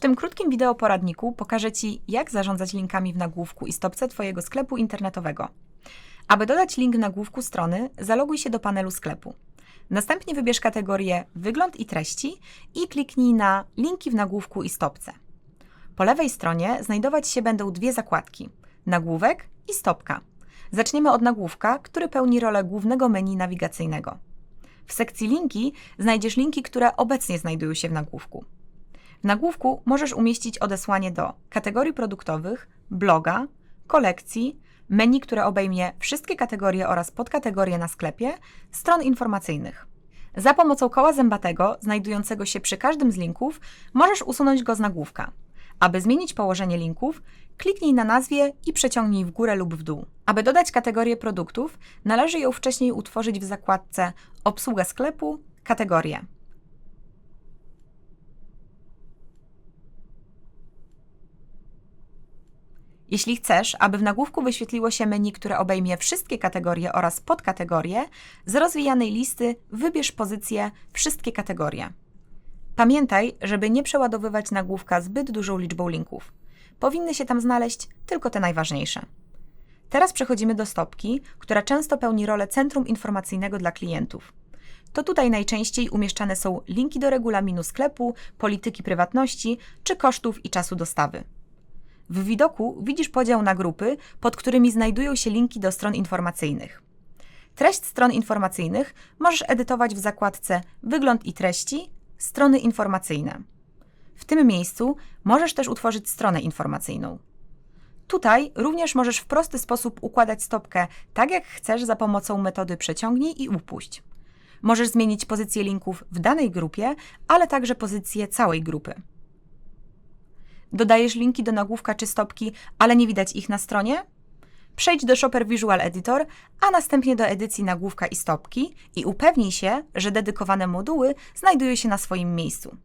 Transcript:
W tym krótkim wideo poradniku pokażę Ci, jak zarządzać linkami w nagłówku i stopce Twojego sklepu internetowego. Aby dodać link w nagłówku strony, zaloguj się do panelu sklepu. Następnie wybierz kategorię Wygląd i treści i kliknij na Linki w nagłówku i stopce. Po lewej stronie znajdować się będą dwie zakładki: Nagłówek i stopka. Zaczniemy od nagłówka, który pełni rolę głównego menu nawigacyjnego. W sekcji linki znajdziesz linki, które obecnie znajdują się w nagłówku. W nagłówku możesz umieścić odesłanie do kategorii produktowych, bloga, kolekcji, menu, które obejmie wszystkie kategorie oraz podkategorie na sklepie, stron informacyjnych. Za pomocą koła zębatego, znajdującego się przy każdym z linków, możesz usunąć go z nagłówka. Aby zmienić położenie linków, kliknij na nazwie i przeciągnij w górę lub w dół. Aby dodać kategorię produktów, należy ją wcześniej utworzyć w zakładce Obsługa sklepu, kategorie. Jeśli chcesz, aby w nagłówku wyświetliło się menu, które obejmie wszystkie kategorie oraz podkategorie, z rozwijanej listy wybierz pozycję Wszystkie kategorie. Pamiętaj, żeby nie przeładowywać nagłówka zbyt dużą liczbą linków. Powinny się tam znaleźć tylko te najważniejsze. Teraz przechodzimy do stopki, która często pełni rolę centrum informacyjnego dla klientów. To tutaj najczęściej umieszczane są linki do regulaminu sklepu, polityki prywatności czy kosztów i czasu dostawy. W widoku widzisz podział na grupy, pod którymi znajdują się linki do stron informacyjnych. Treść stron informacyjnych możesz edytować w zakładce Wygląd i treści, strony informacyjne. W tym miejscu możesz też utworzyć stronę informacyjną. Tutaj również możesz w prosty sposób układać stopkę tak jak chcesz za pomocą metody przeciągnij i upuść. Możesz zmienić pozycję linków w danej grupie, ale także pozycję całej grupy. Dodajesz linki do nagłówka czy stopki, ale nie widać ich na stronie? Przejdź do Shopper Visual Editor, a następnie do edycji nagłówka i stopki i upewnij się, że dedykowane moduły znajdują się na swoim miejscu.